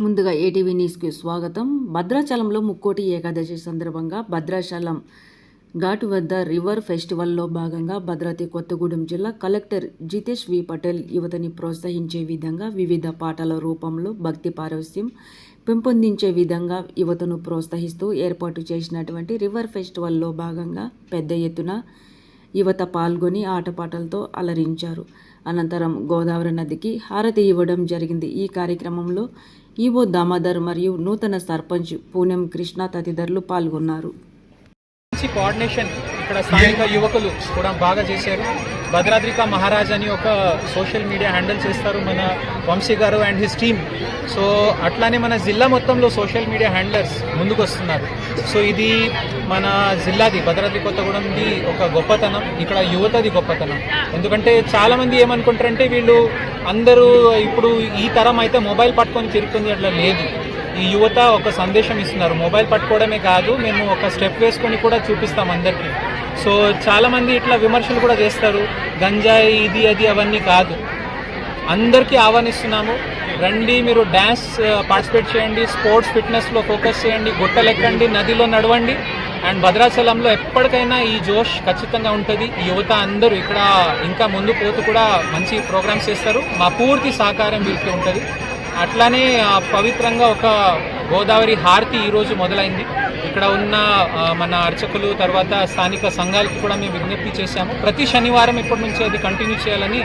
ముందుగా ఏటీవీ న్యూస్కి స్వాగతం. భద్రాచలంలో ముక్కోటి ఏకాదశి సందర్భంగా భద్రాచలం ఘాటు వద్ద రివర్ ఫెస్టివల్లో భాగంగా భద్రాద్రి కొత్తగూడెం జిల్లా కలెక్టర్ జితేష్ వి పటేల్ యువతని ప్రోత్సహించే విధంగా వివిధ పాటల రూపంలో భక్తి పారవస్యం పెంపొందించే విధంగా యువతను ప్రోత్సహిస్తూ ఏర్పాటు చేసినటువంటి రివర్ ఫెస్టివల్లో భాగంగా పెద్ద ఎత్తున యువత పాల్గొని ఆటపాటలతో అలరించారు. అనంతరం గోదావరి నదికి హారతి ఇవ్వడం జరిగింది. ఈ కార్యక్రమంలో ఈవో దామోదర్ మరియు నూతన సర్పంచ్ పూనెం కృష్ణ తదితరులు పాల్గొన్నారు. కోఆర్డినేషన్ ఇక్కడ స్థానిక యువకులు కూడా బాగా చేశారు. భద్రాద్రిక మహారాజ్ అని ఒక సోషల్ మీడియా హ్యాండిల్ చేస్తారు మన వంశీ గారు అండ్ హిస్ టీమ్. సో అట్లానే మన జిల్లా మొత్తంలో సోషల్ మీడియా హ్యాండ్లర్స్ ముందుకు వస్తున్నారు సో ఇది మన జిల్లాది భద్రాద్రి కొత్తగూడెంది ఒక గొప్పతనం ఇక్కడ యువతది గొప్పతనం. ఎందుకంటే చాలామంది ఏమనుకుంటారంటే వీళ్ళు అందరూ ఇప్పుడు ఈ తరం అయితే మొబైల్ పట్టుకొని తిరుగుతుంది అట్లా లేదు. ఈ యువత ఒక సందేశం ఇస్తున్నారు. మొబైల్ పట్టుకోవడమే కాదు మేము ఒక స్టెప్ వేసుకొని కూడా చూపిస్తాం అందరికీ. సో చాలామంది ఇట్లా విమర్శలు కూడా చేస్తారు. గంజాయి ఇది అది అవన్నీ కాదు. అందరికీ ఆహ్వానిస్తున్నాము. రండి మీరు డ్యాన్స్ పార్టిసిపేట్ చేయండి స్పోర్ట్స్ ఫిట్నెస్లో ఫోకస్ చేయండి గుట్టలెక్కండి నదిలో నడవండి. అండ్ భద్రాచలంలో ఎప్పటికైనా ఈ జోష్ ఖచ్చితంగా ఉంటుంది. యువత అందరూ ఇక్కడ ఇంకా ముందు పోతూ కూడా మంచి ప్రోగ్రామ్స్ చేస్తారు. మా పూర్తి సహకారం వీరికి ఉంటుంది. అట్లానే పవిత్రంగా ఒక గోదావరి హారతి ఈరోజు మొదలైంది. ఇక్కడ ఉన్న మన అర్చకులు తర్వాత స్థానిక సంఘాలకు కూడా మేము విజ్ఞప్తి చేశాము. ప్రతి శనివారం ఇప్పటి నుంచి అది కంటిన్యూ చేయాలని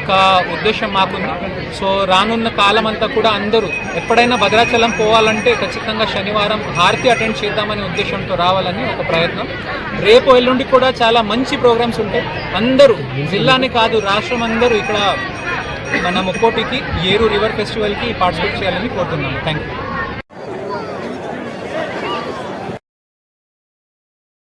ఒక ఉద్దేశం మాకుంది. సో రానున్న కాలం అంతా కూడా అందరూ ఎప్పుడైనా భద్రాచలం పోవాలంటే ఖచ్చితంగా శనివారం హారతి అటెండ్ చేద్దామనే ఉద్దేశంతో రావాలని ఒక ప్రయత్నం. రేపు ఎల్లుండి కూడా చాలా మంచి ప్రోగ్రామ్స్ ఉంటాయి. అందరూ జిల్లానే కాదు రాష్ట్రం అందరూ ఇక్కడ మన ముక్కోటికి ఏరు రివర్ ఫెస్టివల్కి పార్టిసిపేట్ చేయాలని కోరుతున్నాము. Thank you